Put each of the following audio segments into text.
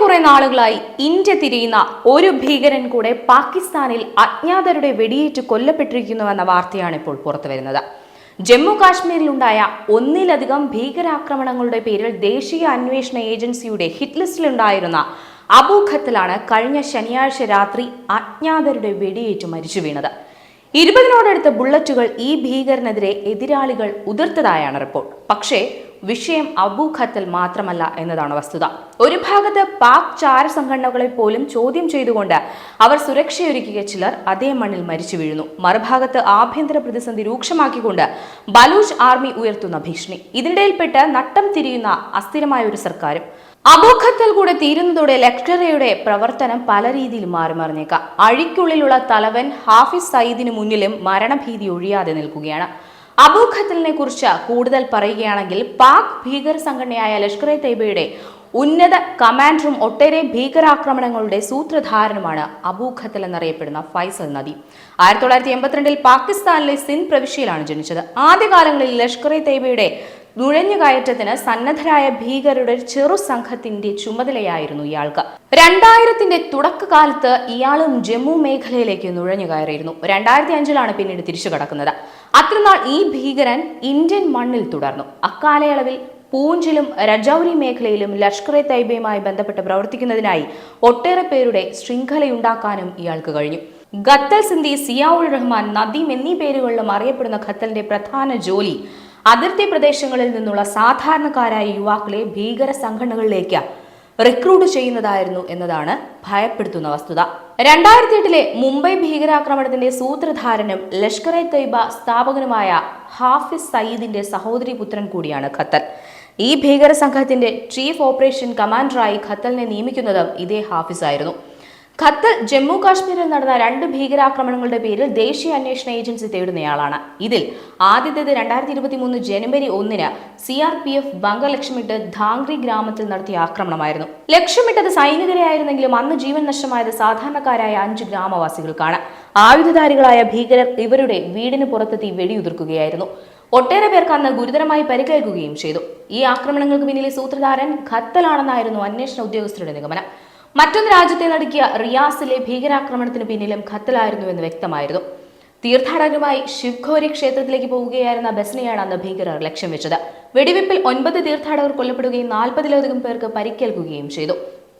കുറെ നാളുകളായി ഇന്ത്യ തിരിയുന്ന ഒരു ഭീകരൻ കൂടെ പാകിസ്ഥാനിൽ അജ്ഞാതരുടെ വെടിയേറ്റ് കൊല്ലപ്പെട്ടിരിക്കുന്നുവെന്ന വാർത്തയാണ് ഇപ്പോൾ പുറത്തു വരുന്നത് ജമ്മു കാശ്മീരിലുണ്ടായ ഒന്നിലധികം ഭീകരാക്രമണങ്ങളുടെ പേരിൽ ദേശീയ അന്വേഷണ ഏജൻസിയുടെ ഹിറ്റ് ലിസ്റ്റിലുണ്ടായിരുന്ന അബൂ ഖത്തലാണ് കഴിഞ്ഞ ശനിയാഴ്ച രാത്രി അജ്ഞാതരുടെ വെടിയേറ്റ് മരിച്ചു വീണത്. ഇരുപതിനോടടുത്ത ബുള്ളറ്റുകൾ ഈ ഭീകരനെതിരെ എതിരാളികൾ ഉതിർത്തതായാണ് റിപ്പോർട്ട്. പക്ഷേ വിഷയം അബൂഖത്തൽ മാത്രമല്ല എന്നതാണ് വസ്തുത. ഒരു ഭാഗത്ത് പാക് ചാര സംഘടനകളെ പോലും ചോദ്യം ചെയ്തുകൊണ്ട് അവർ സുരക്ഷയൊരുക്കിയ ചിലർ അതേ മണ്ണിൽ മരിച്ചു വീഴുന്നു. മറുഭാഗത്ത് ആഭ്യന്തര പ്രതിസന്ധി രൂക്ഷമാക്കിക്കൊണ്ട് ബലൂച്ച് ആർമി ഉയർത്തുന്ന ഭീഷണി. ഇതിനിടയിൽപ്പെട്ട് നട്ടം തിരിയുന്ന അസ്ഥിരമായ ഒരു സർക്കാരും. അബൂഖത്തൽ കൂടെ തീരുന്നതോടെ ലഷ്കറയുടെ പ്രവർത്തനം പല രീതിയിൽ മാറി മറിഞ്ഞേക്കാം അഴിക്കുള്ളിലുള്ള തലവൻ ഹാഫിസ് സയ്യിദിന് മുന്നിലും മരണഭീതി ഒഴിയാതെ നിൽക്കുകയാണ്. അബൂഖത്തലിനെ കുറിച്ച് കൂടുതൽ പറയുകയാണെങ്കിൽ പാക് ഭീകര സംഘടനയായ ലഷ്കർ എ തൈബയുടെ ഉന്നത കമാൻഡറും ഒട്ടേറെ ഭീകരാക്രമണങ്ങളുടെ സൂത്രധാരനുമാണ് അബൂഖത്തൽ എന്നറിയപ്പെടുന്ന ഫൈസൽ നദി. ആയിരത്തി തൊള്ളായിരത്തി എൺപത്തിരണ്ടിൽ പാകിസ്ഥാനിലെ സിൻ പ്രവിശ്യയിലാണ് ജനിച്ചത്. ആദ്യകാലങ്ങളിൽ ലഷ്കർ എ തൈബയുടെ നുഴഞ്ഞുകയറ്റത്തിന് സന്നദ്ധരായ ഭീകരരുടെ ചെറു സംഘത്തിന്റെ ചുമതലയായിരുന്നു ഇയാൾക്ക്. രണ്ടായിരത്തിന്റെ തുടക്കകാലത്ത് ഇയാളും ജമ്മു മേഖലയിലേക്ക് നുഴഞ്ഞു കയറിയിരുന്നു. രണ്ടായിരത്തി അഞ്ചിലാണ് പിന്നീട് തിരിച്ചു കടക്കുന്നത്. അത്രനാൾ ഈ ഭീകരൻ ഇന്ത്യൻ മണ്ണിൽ തുടർന്നു. അക്കാലയളവിൽ പൂഞ്ചിലും രജൌരി മേഖലയിലും ലഷ്കർ എ തൈബയുമായി ബന്ധപ്പെട്ട് പ്രവർത്തിക്കുന്നതിനായി ഒട്ടേറെ പേരുടെ ശൃംഖലയുണ്ടാക്കാനും ഇയാൾക്ക് കഴിഞ്ഞു. ഖത്തൽ സിന്ധി സിയാഉൾ റഹ്മാൻ നദീം എന്നീ പേരുകളിലും അറിയപ്പെടുന്ന ഖത്തലിന്റെ പ്രധാന ജോലി അതിർത്തി പ്രദേശങ്ങളിൽ നിന്നുള്ള സാധാരണക്കാരായ യുവാക്കളെ ഭീകര സംഘടനകളിലേക്ക് റിക്രൂട്ട് ചെയ്യുന്നതായിരുന്നു എന്നതാണ് ഭയപ്പെടുത്തുന്ന വസ്തുത. രണ്ടായിരത്തി എട്ടിലെ മുംബൈ ഭീകരാക്രമണത്തിന്റെ സൂത്രധാരനും ലഷ്കർ എ തൈബ സ്ഥാപകനുമായ ഹാഫിസ് സയ്യിദിന്റെ സഹോദരി പുത്രൻ കൂടിയാണ് ഖത്തൽ ഈ ഭീകര സംഘത്തിന്റെ ചീഫ് ഓപ്പറേഷൻ കമാൻഡറായി ഖത്തലിനെ നിയമിക്കുന്നതും ഇതേ ഹാഫിസ് ആയിരുന്നു ഖത്തർ ജമ്മു കാശ്മീരിൽ നടന്ന രണ്ട് ഭീകരാക്രമണങ്ങളുടെ പേരിൽ ദേശീയ അന്വേഷണ ഏജൻസി തേടുന്നയാളാണ്. ഇതിൽ ആദ്യത്തേത് രണ്ടായിരത്തി ഇരുപത്തി മൂന്ന് ജനുവരി ഒന്നിന് സി ആർ പി എഫ് ബംഗ ലക്ഷ്യമിട്ട് ധാങ്ക്രി ഗ്രാമത്തിൽ നടത്തിയ ആക്രമണമായിരുന്നു. ലക്ഷ്യമിട്ടത് സൈനികരെയായിരുന്നെങ്കിലും അന്ന് ജീവൻ നഷ്ടമായത് സാധാരണക്കാരായ അഞ്ച് ഗ്രാമവാസികൾക്കാണ്. ആയുധധാരികളായ ഭീകരർ ഇവരുടെ വീടിന് പുറത്തെത്തി വെടിയുതിർക്കുകയായിരുന്നു. ഒട്ടേറെ പേർക്ക് അന്ന് ഗുരുതരമായി പരിക്കേൽക്കുകയും ചെയ്തു. ഈ ആക്രമണങ്ങൾക്ക് പിന്നിലെ സൂത്രധാരൻ ഖത്തലാണെന്നായിരുന്നു അന്വേഷണ ഉദ്യോഗസ്ഥരുടെ നിഗമനം. മറ്റൊന്ന് രാജ്യത്തെ നടക്കിയ റിയാസിലെ ഭീകരാക്രമണത്തിന് പിന്നിലും ഖത്തലായിരുന്നുവെന്ന് വ്യക്തമായിരുന്നു. തീർത്ഥാടകരുമായി ശിവ്ഘോരി ക്ഷേത്രത്തിലേക്ക് പോവുകയായിരുന്ന ബസ്സിനെയാണ് അന്ന് ഭീകരർ ലക്ഷ്യം വെച്ചത്. വെടിവെപ്പിൽ ഒൻപത് തീർത്ഥാടകർ കൊല്ലപ്പെടുകയും നാൽപ്പതിലധികം പേർക്ക് പരിക്കേൽക്കുകയും ചെയ്തു.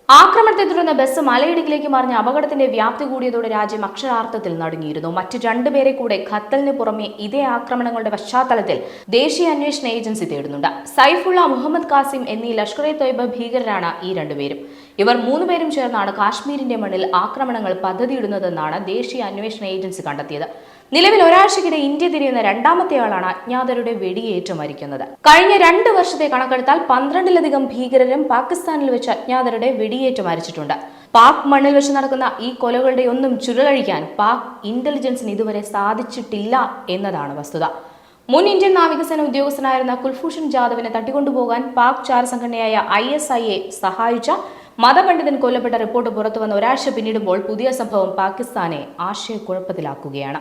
ആക്രമണത്തെ തുടർന്ന് ബസ് മലയിടുക്കിലേക്ക് മറിഞ്ഞ അപകടത്തിന്റെ വ്യാപ്തി കൂടിയതോടെ രാജ്യം അക്ഷരാർത്ഥത്തിൽ നടുങ്ങിയിരുന്നു. മറ്റ് രണ്ടുപേരെ കൂടെ ഖത്തലിന് പുറമെ ഇതേ ആക്രമണങ്ങളുടെ പശ്ചാത്തലത്തിൽ ദേശീയ അന്വേഷണ ഏജൻസി തേടുന്നുണ്ട്. സൈഫുള്ള മുഹമ്മദ് കാസിം എന്നീ ലഷ്കർ എ തൊയ്ബ ഭീകരരാണ് ഈ രണ്ടുപേരും. ഇവർ മൂന്നുപേരും ചേർന്നാണ് കാശ്മീരിന്റെ മണ്ണിൽ ആക്രമണങ്ങൾ പദ്ധതിയിടുന്നതെന്നാണ് ദേശീയ അന്വേഷണ ഏജൻസി കണ്ടെത്തിയത്. നിലവിൽ ഒരാഴ്ചക്കിടെ ഇന്ത്യ തിരിയുന്ന രണ്ടാമത്തെ ആളാണ് അജ്ഞാതരുടെ വെടിയേറ്റ് മരിക്കുന്നത്. കഴിഞ്ഞ രണ്ട് വർഷത്തെ കണക്കെടുത്താൽ പന്ത്രണ്ടിലധികം ഭീകരരും പാകിസ്ഥാനിൽ വെച്ച് അജ്ഞാതരുടെ വെടിയേറ്റ് മരിച്ചിട്ടുണ്ട്. പാക് മണ്ണിൽ വെച്ച് നടക്കുന്ന ഈ കൊലകളുടെ ഒന്നും ചുരുളഴിക്കാൻ പാക് ഇന്റലിജൻസിന് ഇതുവരെ സാധിച്ചിട്ടില്ല എന്നതാണ് വസ്തുത. മുൻ ഇന്ത്യൻ നാവികസേന ഉദ്യോഗസ്ഥനായിരുന്ന കുൽഭൂഷൺ ജാദവിനെ തട്ടിക്കൊണ്ടുപോകാൻ പാക് ചാര സംഘടനയായ ഐ സഹായിച്ച മതപണ്ഡിതൻ കൊല്ലപ്പെട്ട റിപ്പോർട്ട് പുറത്തുവന്ന ഒരാഴ്ച പിന്നിടുമ്പോൾ പുതിയ സംഭവം പാകിസ്ഥാനെ ആശയക്കുഴപ്പത്തിലാക്കുകയാണ്.